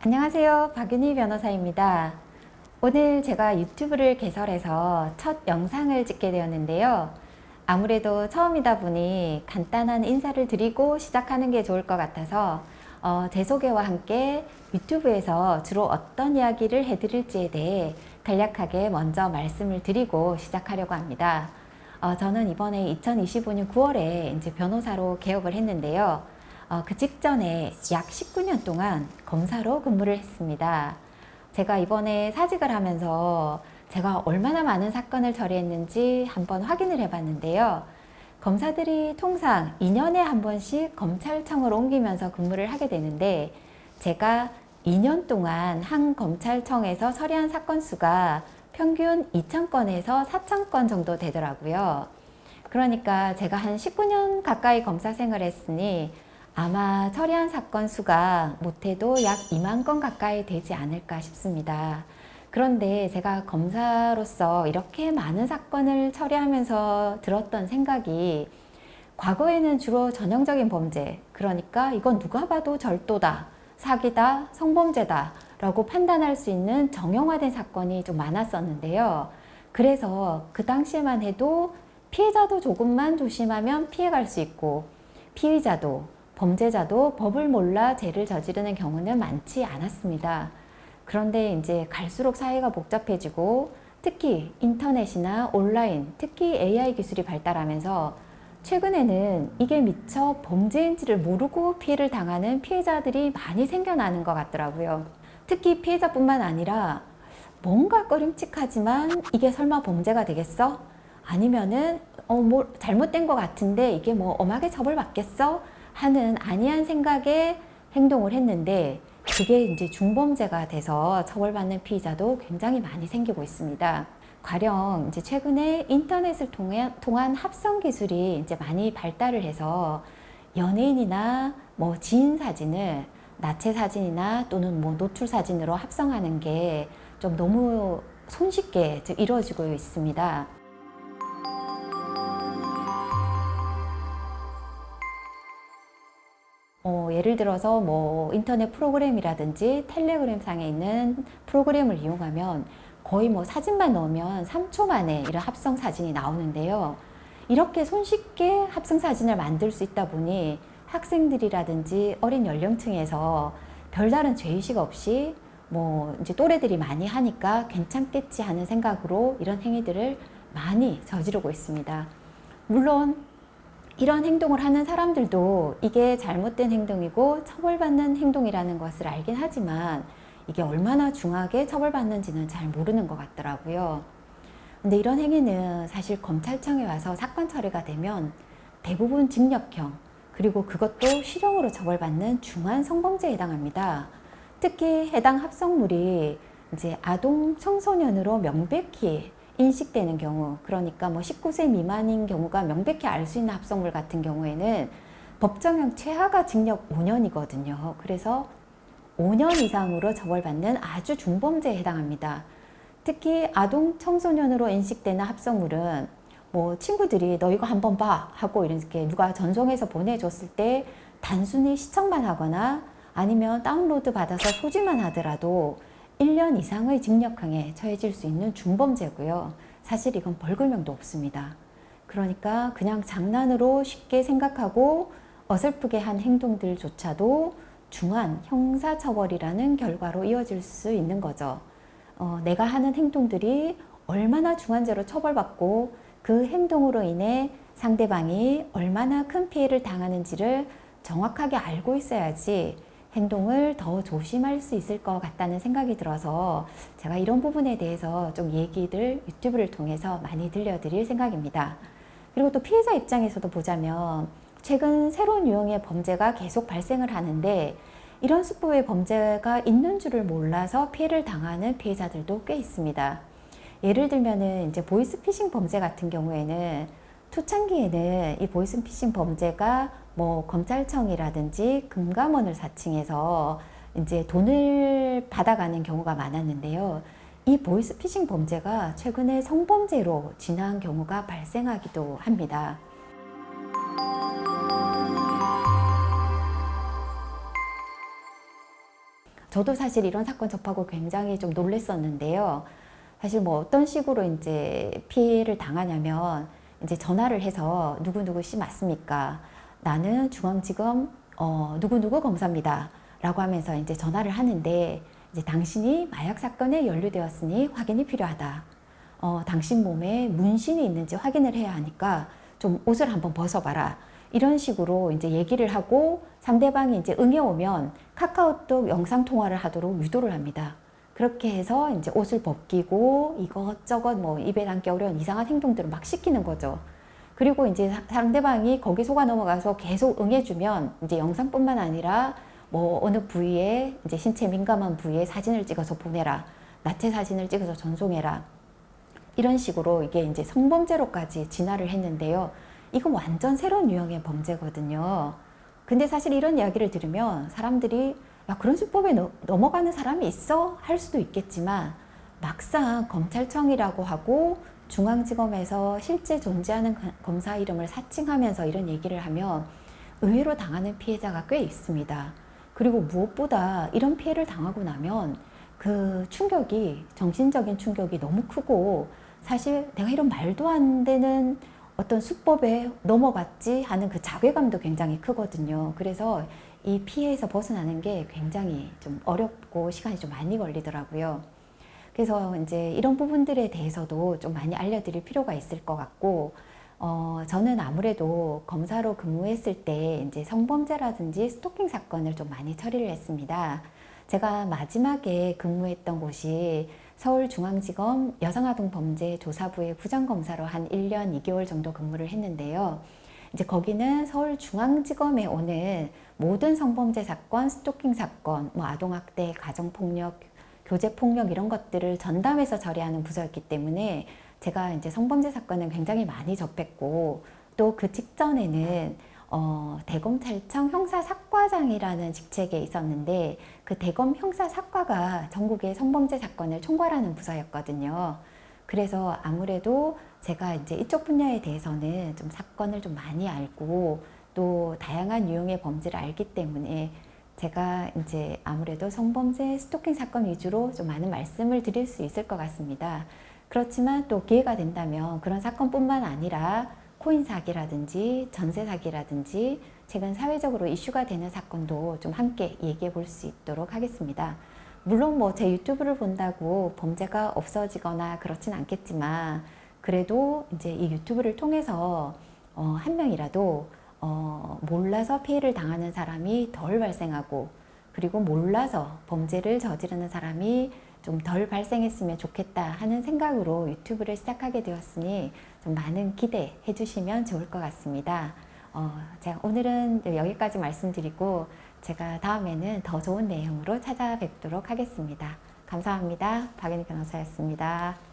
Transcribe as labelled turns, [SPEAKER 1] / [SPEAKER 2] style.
[SPEAKER 1] 안녕하세요. 박윤희 변호사입니다. 오늘 제가 유튜브를 개설해서 첫 영상을 찍게 되었는데요. 아무래도 처음이다 보니 간단한 인사를 드리고 시작하는 게 좋을 것 같아서 어, 제 소개와 함께 유튜브에서 주로 어떤 이야기를 해드릴지에 대해 간략하게 먼저 말씀을 드리고 시작하려고 합니다. 어, 저는 이번에 2025년 9월에 이제 변호사로 개업을 했는데요. 어, 그 직전에 약 19년 동안 검사로 근무를 했습니다. 제가 이번에 사직을 하면서 제가 얼마나 많은 사건을 처리했는지 한번 확인을 해봤는데요. 검사들이 통상 2년에 한 번씩 검찰청을 옮기면서 근무를 하게 되는데 제가 2년 동안 한 검찰청에서 처리한 사건 수가 평균 2,000건에서 4,000건 정도 되더라고요. 그러니까 제가 한 19년 가까이 검사 생활을 했으니 아마 처리한 사건 수가 못해도 약 2만 건 가까이 되지 않을까 싶습니다. 그런데 제가 검사로서 이렇게 많은 사건을 처리하면서 들었던 생각이 과거에는 주로 전형적인 범죄, 그러니까 이건 누가 봐도 절도다, 사기다, 성범죄다 라고 판단할 수 있는 정형화된 사건이 좀 많았었는데요. 그래서 그 당시에만 해도 피해자도 조금만 조심하면 피해갈 수 있고 피의자도 범죄자도 법을 몰라 죄를 저지르는 경우는 많지 않았습니다. 그런데 이제 갈수록 사회가 복잡해지고 특히 인터넷이나 온라인, 특히 AI 기술이 발달하면서 최근에는 이게 미처 범죄인지를 모르고 피해를 당하는 피해자들이 많이 생겨나는 것 같더라고요. 특히 피해자뿐만 아니라 뭔가 꺼림칙하지만 이게 설마 범죄가 되겠어? 아니면은 어 뭐 잘못된 것 같은데 이게 뭐 엄하게 처벌받겠어? 하는 아니한 생각에 행동을 했는데 그게 이제 중범죄가 돼서 처벌받는 피의자도 굉장히 많이 생기고 있습니다. 가령 이제 최근에 인터넷을 통한 합성 기술이 이제 많이 발달을 해서 연예인이나 뭐 지인 사진을 나체 사진이나 또는 뭐 노출 사진으로 합성하는 게 좀 너무 손쉽게 이루어지고 있습니다. 어, 예를 들어서 뭐 인터넷 프로그램이라든지 텔레그램 상에 있는 프로그램을 이용하면 거의 뭐 사진만 넣으면 3초 만에 이런 합성 사진이 나오는데요. 이렇게 손쉽게 합성 사진을 만들 수 있다 보니 학생들이라든지 어린 연령층에서 별다른 죄의식 없이 뭐 이제 또래들이 많이 하니까 괜찮겠지 하는 생각으로 이런 행위들을 많이 저지르고 있습니다. 물론 이런 행동을 하는 사람들도 이게 잘못된 행동이고 처벌받는 행동이라는 것을 알긴 하지만 이게 얼마나 중하게 처벌받는지는 잘 모르는 것 같더라고요. 근데 이런 행위는 사실 검찰청에 와서 사건 처리가 되면 대부분 징역형, 그리고 그것도 실형으로 처벌받는 중한 성범죄에 해당합니다. 특히 해당 합성물이 이제 아동 청소년으로 명백히 인식되는 경우, 그러니까 뭐 19세 미만인 경우가 명백히 알 수 있는 합성물 같은 경우에는 법정형 최하가 징역 5년이거든요. 그래서 5년 이상으로 처벌받는 아주 중범죄에 해당합니다. 특히 아동 청소년으로 인식되는 합성물은 뭐 친구들이 너 이거 한번 봐 하고 이렇게 누가 전송해서 보내줬을 때 단순히 시청만 하거나 아니면 다운로드 받아서 소지만 하더라도 1년 이상의 징역형에 처해질 수 있는 중범죄고요. 사실 이건 벌금형도 없습니다. 그러니까 그냥 장난으로 쉽게 생각하고 어설프게 한 행동들조차도 중한 형사처벌이라는 결과로 이어질 수 있는 거죠. 어, 내가 하는 행동들이 얼마나 중한죄로 처벌받고 그 행동으로 인해 상대방이 얼마나 큰 피해를 당하는지를 정확하게 알고 있어야지 행동을 더 조심할 수 있을 것 같다는 생각이 들어서 제가 이런 부분에 대해서 좀 얘기를 유튜브를 통해서 많이 들려드릴 생각입니다. 그리고 또 피해자 입장에서도 보자면 최근 새로운 유형의 범죄가 계속 발생을 하는데 이런 수법의 범죄가 있는 줄을 몰라서 피해를 당하는 피해자들도 꽤 있습니다. 예를 들면은 이제 보이스피싱 범죄 같은 경우에는 초창기에는 이 보이스피싱 범죄가 뭐 검찰청이라든지 금감원을 사칭해서 이제 돈을 받아가는 경우가 많았는데요. 이 보이스피싱 범죄가 최근에 성범죄로 진화한 경우가 발생하기도 합니다. 저도 사실 이런 사건 접하고 굉장히 좀 놀랬었는데요. 사실 뭐 어떤 식으로 이제 피해를 당하냐면 이제 전화를 해서 누구누구 씨 맞습니까? 나는 중앙지검 어, 누구누구 검사입니다. 라고 하면서 이제 전화를 하는데 이제 당신이 마약 사건에 연루되었으니 확인이 필요하다. 어, 당신 몸에 문신이 있는지 확인을 해야 하니까 좀 옷을 한번 벗어봐라. 이런 식으로 이제 얘기를 하고 상대방이 이제 응해오면 카카오톡 영상 통화를 하도록 유도를 합니다. 그렇게 해서 이제 옷을 벗기고 이것저것 뭐 입에 담기 어려운 이상한 행동들을 막 시키는 거죠. 그리고 이제 사- 상대방이 거기 속아 넘어가서 계속 응해주면 이제 영상뿐만 아니라 뭐 어느 부위에 이제 신체 민감한 부위에 사진을 찍어서 보내라. 나체 사진을 찍어서 전송해라. 이런 식으로 이게 이제 성범죄로까지 진화를 했는데요. 이건 완전 새로운 유형의 범죄거든요. 근데 사실 이런 이야기를 들으면 사람들이 야, 그런 수법에 넘- 넘어가는 사람이 있어? 할 수도 있겠지만 막상 검찰청이라고 하고 중앙지검에서 실제 존재하는 거- 검사 이름을 사칭하면서 이런 얘기를 하면 의외로 당하는 피해자가 꽤 있습니다. 그리고 무엇보다 이런 피해를 당하고 나면 그 충격이 정신적인 충격이 너무 크고 사실 내가 이런 말도 안 되는 어떤 수법에 넘어갔지 하는 그 자괴감도 굉장히 크거든요. 그래서 이 피해에서 벗어나는 게 굉장히 좀 어렵고 시간이 좀 많이 걸리더라고요. 그래서 이제 이런 부분들에 대해서도 좀 많이 알려드릴 필요가 있을 것 같고, 어, 저는 아무래도 검사로 근무했을 때 이제 성범죄라든지 스토킹 사건을 좀 많이 처리를 했습니다. 제가 마지막에 근무했던 곳이 서울중앙지검 여성아동범죄조사부의 부장검사로 한 1년 2개월 정도 근무를 했는데요. 이제 거기는 서울중앙지검에 오는 모든 성범죄 사건, 스토킹 사건, 뭐 아동학대, 가정폭력, 교제폭력 이런 것들을 전담해서 처리하는 부서였기 때문에 제가 이제 성범죄 사건을 굉장히 많이 접했고 또 그 직전에는 어, 대검찰청 형사사과장이라는 직책에 있었는데 그 대검 형사사과가 전국의 성범죄 사건을 총괄하는 부서였거든요. 그래서 아무래도 제가 이제 이쪽 분야에 대해서는 좀 사건을 좀 많이 알고 또 다양한 유형의 범죄를 알기 때문에 제가 이제 아무래도 성범죄 스토킹 사건 위주로 좀 많은 말씀을 드릴 수 있을 것 같습니다. 그렇지만 또 기회가 된다면 그런 사건뿐만 아니라 코인 사기라든지 전세 사기라든지 최근 사회적으로 이슈가 되는 사건도 좀 함께 얘기해 볼 수 있도록 하겠습니다. 물론 뭐 제 유튜브를 본다고 범죄가 없어지거나 그렇진 않겠지만 그래도 이제 이 유튜브를 통해서 어, 한 명이라도 어, 몰라서 피해를 당하는 사람이 덜 발생하고 그리고 몰라서 범죄를 저지르는 사람이 좀 덜 발생했으면 좋겠다 하는 생각으로 유튜브를 시작하게 되었으니 좀 많은 기대해 주시면 좋을 것 같습니다. 어, 제가 오늘은 여기까지 말씀드리고 제가 다음에는 더 좋은 내용으로 찾아뵙도록 하겠습니다. 감사합니다. 박은희 변호사였습니다.